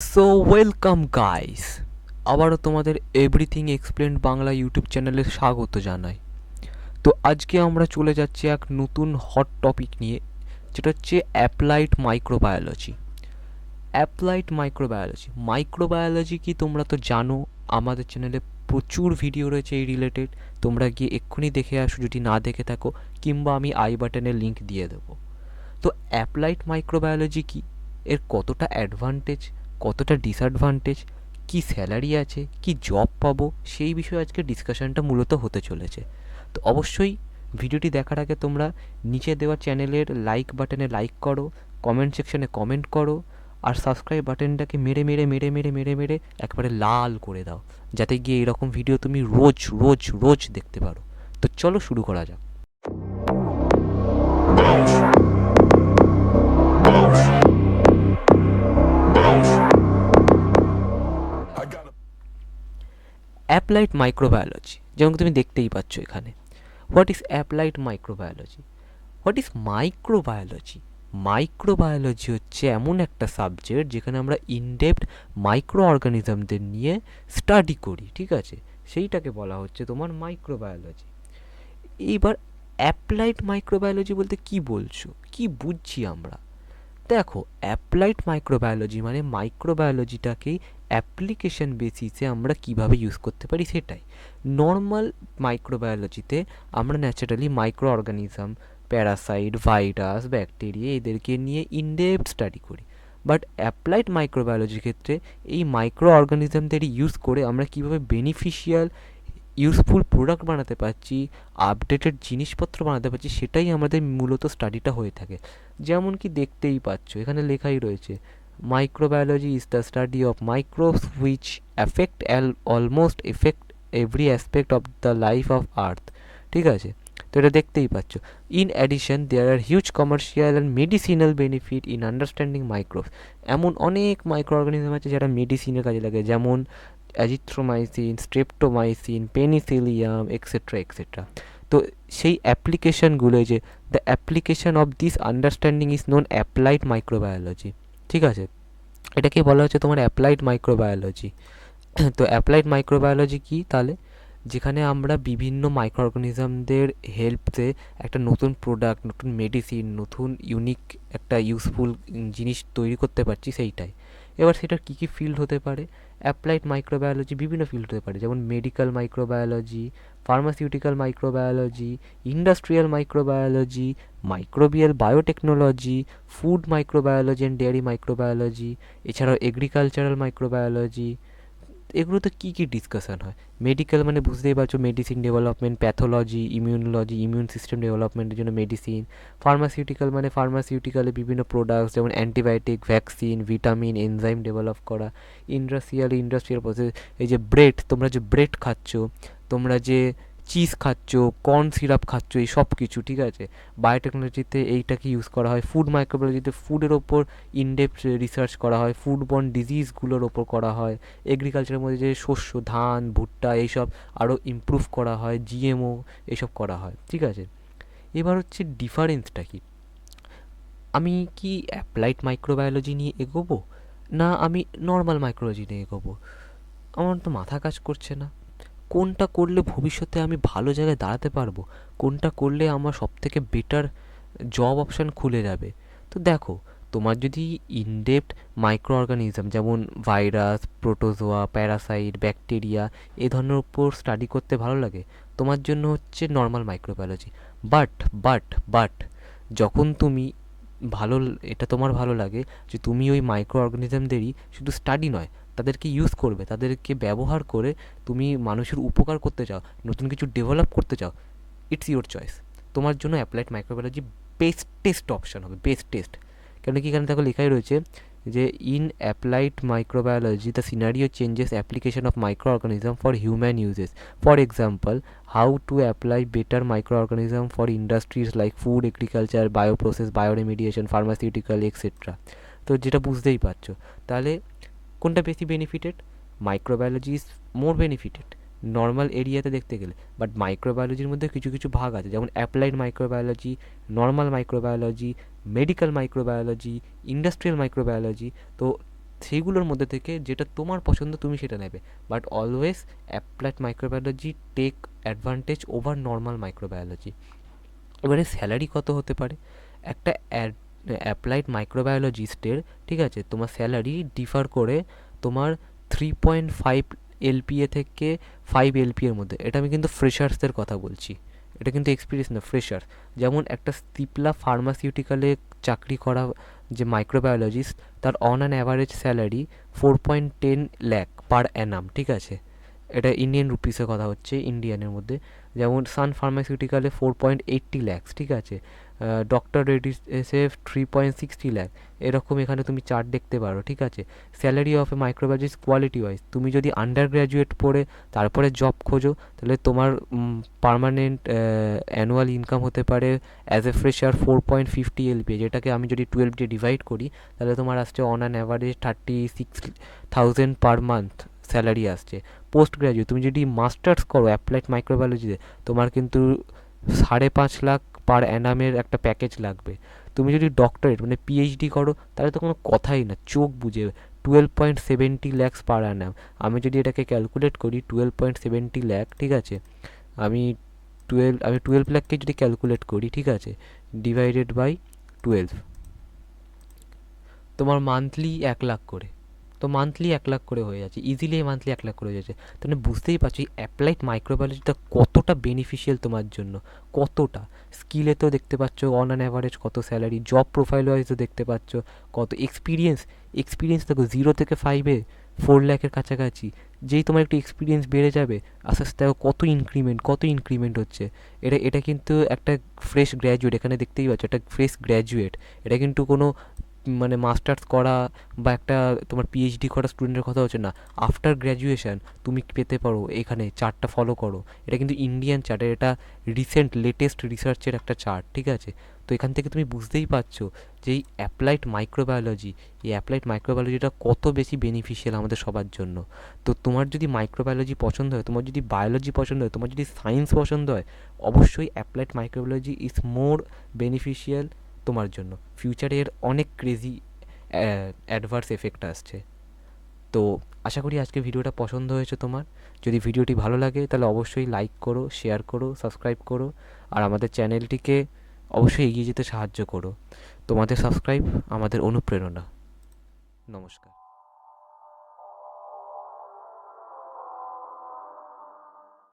So welcome guys আবারও তোমাদের everything explain Bangla YouTube চ্যানেলে স্বাগত জানাই। তো আজকে আমরা চলে যাচ্ছি এক নতুন হট টপিক নিয়ে, যেটা হচ্ছে applied microbiology applied microbiology microbiology কি তোমরা তো জানো, আমাদের চ্যানেলে প্রচুর ভিডিও রয়েছে এই রিলেটেড তোমরা গিয়ে এক্ষুনি দেখে আসো, যদি না দেখে থাকো, কিংবা আমি আই বাটনের লিঙ্ক দিয়ে দেবো। তো অ্যাপ্লাইড মাইক্রোবায়োলজি কি? এর কতটা অ্যাডভান্টেজ কতটা ডিসঅ্যাডভান্টেজ কি স্যালারি আছে, কি জব পাবো, সেই বিষয়ে আজকে ডিসকাশনটা মূলত হতে চলেছে। তো অবশ্যই ভিডিওটি দেখার আগে তোমরা নিচে দেওয়া চ্যানেলের লাইক বাটনে লাইক করো কমেন্ট সেকশনে কমেন্ট করো, আর সাবস্ক্রাইব বাটনটাকে মেরে মেরে মেরে মেরে মেরে মেরে একবারে লাল করে দাও, যাতে গিয়ে এরকম ভিডিও তুমি রোজ রোজ রোজ দেখতে পারো। তো চলো শুরু করা যাক। অ্যাপ্লাইড মাইক্রোবায়োলজি যেমন তুমি দেখতেই পাচ্ছ এখানে। What is applied microbiology what is microbiology microbiology হচ্ছে এমন একটা সাবজেক্ট যেখানে আমরা ইনডেপথ মাইক্রো অর্গানিজমদের নিয়ে স্টাডি করি, ঠিক আছে? সেইটাকে বলা হচ্ছে তোমার মাইক্রোবায়োলজি এইবার অ্যাপ্লাইড মাইক্রোবায়োলজি বলতে কি বলছো? কি বুঝছি আমরা? দেখো অ্যাপ্লাইড মাইক্রোবায়োলজি মানে মাইক্রোবায়োলজিটাকেই অ্যাপ্লিকেশন বেসিসে আমরা কীভাবে ইউজ করতে পারি সেটাই। নর্মাল মাইক্রোবায়োলজিতে আমরা naturally micro organism parasite virus bacteria এদেরকে নিয়ে ইনডেপথ স্টাডি করি। বাট অ্যাপ্লাইড মাইক্রোবায়োলজির ক্ষেত্রে এই মাইক্রো অর্গানিজমদের ইউজ করে আমরা কীভাবে বেনিফিশিয়াল ইউজফুল প্রোডাক্ট বানাতে পারছি আপডেটেড জিনিসপত্র বানাতে পারছি সেটাই আমাদের মূলত স্টাডিটা হয়ে থাকে। যেমন কি দেখতেই পাচ্ছ, এখানে লেখাই রয়েছে microbiology is the study of microbes which affect almost effect every aspect of the life of earth ঠিক আছে? তো এটা দেখতেই পাচ্ছ। In addition there are huge commercial and medicinal benefit in understanding microbes এমন অনেক মাইক্রো অর্গানিজম আছে যারা মেডিসিনের কাজে লাগে, যেমন azithromycin streptomycin penicillium etcetera etcetera তো সেই অ্যাপ্লিকেশানগুলো যে the application of this understanding is known applied microbiology ঠিক আছে? এটাকে বলা হচ্ছে তোমার অ্যাপ্লাইড মাইক্রোবায়োলজি তো অ্যাপ্লাইড মাইক্রোবায়োলজি কী? তাহলে যেখানে আমরা বিভিন্ন মাইক্রো অর্গানিজমদের হেল্পতে একটা নতুন প্রোডাক্ট নতুন মেডিসিন নতুন ইউনিক একটা ইউজফুল জিনিস তৈরি করতে পারছি সেইটাই। এবার সেটার কী কী ফিল্ড হতে পারে? অ্যাপ্লাইড মাইক্রোবায়োলজি বিভিন্ন ফিল্ড হতে পারে, যেমন medical microbiology pharmaceutical microbiology industrial microbiology microbial biotechnology food microbiology and dairy microbiology এছাড়াও এগ্রিকালচারাল মাইক্রোবায়োলজি এগুলোতে কী কী ডিসকাশন হয়? মেডিকেল মানে বুঝতেই পারছ medicine development pathology immunology immune system ডেভেলপমেন্টের জন্য মেডিসিন ফার্মাসিউটিক্যাল মানে ফার্মাসিউটিক্যালে বিভিন্ন প্রোডাক্টস যেমন antibiotic vaccine vitamin enzyme develop করা ইন্ডাস্ট্রিয়াল ইন্ডাস্ট্রিয়াল প্রসেস এই যে ব্রেড, তোমরা যে ব্রেড খাচ্ছ, তোমরা যে চিজ খাচ্ছ কর্ন সিরাপ খাচ্ছ, এই সব কিছু, ঠিক আছে? বায়োটেকনোলজিতে এইটাকে ইউজ করা হয়। ফুড মাইক্রোবায়োলজিতে ফুডের ওপর ইনডেপথ রিসার্চ করা হয়। ফুড বর্ন ডিজিজগুলোর ওপর করা হয়। এগ্রিকালচারের মধ্যে যে শস্য, ধান, ভুট্টা এইসব আরও ইমপ্রুভ করা হয়। জিএমও এইসব করা হয়, ঠিক আছে? এবার হচ্ছে ডিফারেন্সটা কী? আমি কি অ্যাপ্লাইড মাইক্রোবায়োলজি নিয়ে এগোবো? না, আমি নর্মাল মাইক্রোলজি নিয়ে এগোবো? আমার তো মাথা কাজ করছে না। কোনটা করলে ভবিষ্যতে আমি ভালো জায়গায় দাঁড়াতে পারব? কোনটা করলে আমার সবথেকে বেটার জব অপশান খুলে যাবে? তো দেখো, তোমার যদি ইনডেপথ মাইক্রো অর্গানিজম যেমন ভাইরাস প্রোটোজোয়া প্যারাসাইট ব্যাকটেরিয়া এ ধরনের উপর স্টাডি করতে ভালো লাগে, তোমার জন্য হচ্ছে normal microbiology but but but যখন তুমি ভালো, এটা তোমার ভালো লাগে যে তুমি ওই মাইক্রো অর্গানিজমদেরই শুধু স্টাডি নয় তাদেরকে ইউজ করবে, তাদেরকে ব্যবহার করে তুমি মানুষের উপকার করতে চাও, নতুন কিছু ডেভেলপ করতে চাও ইটস ইউর চয়েস তোমার জন্য অ্যাপ্লাইড মাইক্রোবায়োলজি বেস্টেস্ট অপশান হবে বেস্ট টেস্ট কেন কি এখানে দেখো লেখাই রয়েছে যে in applied microbiology the scenario changes application of micro organism for human uses for example how to apply better micro organism for industries like food agriculture bioprocess bioremediation pharmaceutical etcetera তো যেটা বুঝতেই পারছ। তাহলে কোনটা বেশি benefited microbiology is more benefited normal এরিয়াতে দেখতে গেলে। বাট মাইক্রোবায়োলজির মধ্যে কিছু কিছু ভাগ আছে। যেমন applied microbiology normal microbiology medical microbiology industrial microbiology তো সেইগুলোর মধ্যে থেকে যেটা তোমার পছন্দ তুমি সেটা নেবে। But always applied microbiology take advantage over normal microbiology এবারে স্যালারি কত হতে পারে? একটা অ্যাপ্লাইড মাইক্রোবায়োলজিস্টের ঠিক আছে, তোমার স্যালারি ডিফার করে তোমার থ্রি পয়েন্ট ফাইভ এলপিএ থেকে ফাইভ এলপিএর মধ্যে। এটা আমি কিন্তু ফ্রেশার্সদের কথা বলছি। এটা কিন্তু এক্সপিরিয়েন্স না ফ্রেশার যেমন একটা সিপলা ফার্মাসিউটিক্যালে চাকরি করা যে মাইক্রোবায়োলজিস্ট তার on an average salary four point ten lakh per annum ঠিক আছে? এটা ইন্ডিয়ান রুপিসের কথা হচ্ছে ইন্ডিয়ানের মধ্যে। যেমন সান ফার্মাসিউটিক্যালে ফোর পয়েন্ট এইট্টি ল্যাক্স ঠিক আছে? ডক্টর রেডি এসে থ্রি পয়েন্ট সিক্সটি ল্যাক এরকম এখানে তুমি চার্ট দেখতে পারো, ঠিক আছে? Salary of a microbiologist quality wise তুমি যদি আন্ডার গ্র্যাজুয়েট পড়ে, তারপরে জব খোঁজো, তাহলে তোমার পারমানেন্ট অ্যানুয়াল ইনকাম হতে পারে as a fresher four point fifty LP যেটাকে আমি যদি টুয়েলভ দিয়ে ডিভাইড করি, তাহলে তোমার আসছে on an average thirty six thousand per month salary আসছে। পোস্ট গ্র্যাজুয়েট তুমি যদি মাস্টার্স করো অ্যাপ্লাইড মাইক্রোবায়োলজিতে তোমার কিন্তু সাড়ে পাঁচ লাখ পার অ্যানামের একটা প্যাকেজ লাগবে। তুমি যদি ডক্টরেট মানে পিএইচডি করো, তাহলে তো কোনো কথাই না, চোখ বুঝে twelve point seventy lakhs per annum আমি যদি এটাকে ক্যালকুলেট করি টুয়েলভ পয়েন্ট সেভেন্টি ল্যাক ঠিক আছে? আমি টুয়েলভ আমি টুয়েলভ ল্যাককে যদি ক্যালকুলেট করি, ঠিক আছে? ডিভাইডেড বাই টুয়েলভ তোমার মান্থলি এক লাখ করে। তো মান্থলি এক লাখ করে হয়ে যাচ্ছে ইজিলি মান্থলি এক লাখ করে হয়ে যাচ্ছে। তাহলে বুঝতেই পারছি অ্যাপ্লাইড মাইক্রোবায়োলজিটা কতটা বেনিফিশিয়াল তোমার জন্য? কতটা? স্কিলে তো দেখতে পাচ্ছ অন অ্যান অ্যাভারেজ কত স্যালারি জব প্রোফাইল ওয়াইজও দেখতে পাচ্ছ, কত এক্সপিরিয়েন্স এক্সপিরিয়েন্স দেখো জিরো থেকে ফাইভে ফোর ল্যাখের কাছাকাছি, যেই তোমার একটু এক্সপিরিয়েন্স বেড়ে যাবে, আস্তে আস্তে কত ইনক্রিমেন্ট কত ইনক্রিমেন্ট হচ্ছে। এটা এটা কিন্তু একটা ফ্রেশ গ্র্যাজুয়েট এখানে দেখতেই পাচ্ছ, একটা ফ্রেশ গ্র্যাজুয়েট এটা কিন্তু কোনো মানে মাস্টার্স করা বা একটা তোমার পিএইচডি করা স্টুডেন্টের কথা হচ্ছে না আফটার গ্র্যাজুয়েশন তুমি পেতে পারো এখানে চার্টটা ফলো করো। এটা কিন্তু ইন্ডিয়ান চার্ট এটা রিসেন্ট লেটেস্ট রিসার্চের একটা চার্ট ঠিক আছে? তো এখান থেকে তুমি বুঝতেই পারছ যে এই অ্যাপ্লাইড মাইক্রোবায়োলজি এই অ্যাপ্লাইড মাইক্রোবায়োলজিটা কত বেশি বেনিফিশিয়াল আমাদের সবার জন্য। তো তোমার যদি মাইক্রোবায়োলজি পছন্দ হয়, তোমার যদি বায়োলজি পছন্দ হয়, তোমার যদি সায়েন্স পছন্দ হয়, অবশ্যই applied microbiology is more beneficial তোমার জন্য। ফিউচারে এর অনেক ক্রেজি অ্যাডভার্স এফেক্ট আসছে। তো আশা করি আজকে ভিডিওটা পছন্দ হয়েছে তোমার। যদি ভিডিওটি ভালো লাগে, তাহলে অবশ্যই লাইক করো শেয়ার করো সাবস্ক্রাইব করো। আর আমাদের চ্যানেলটিকে অবশ্যই এগিয়ে যেতে সাহায্য করো। তোমাদের সাবস্ক্রাইব আমাদের অনুপ্রেরণা। নমস্কার।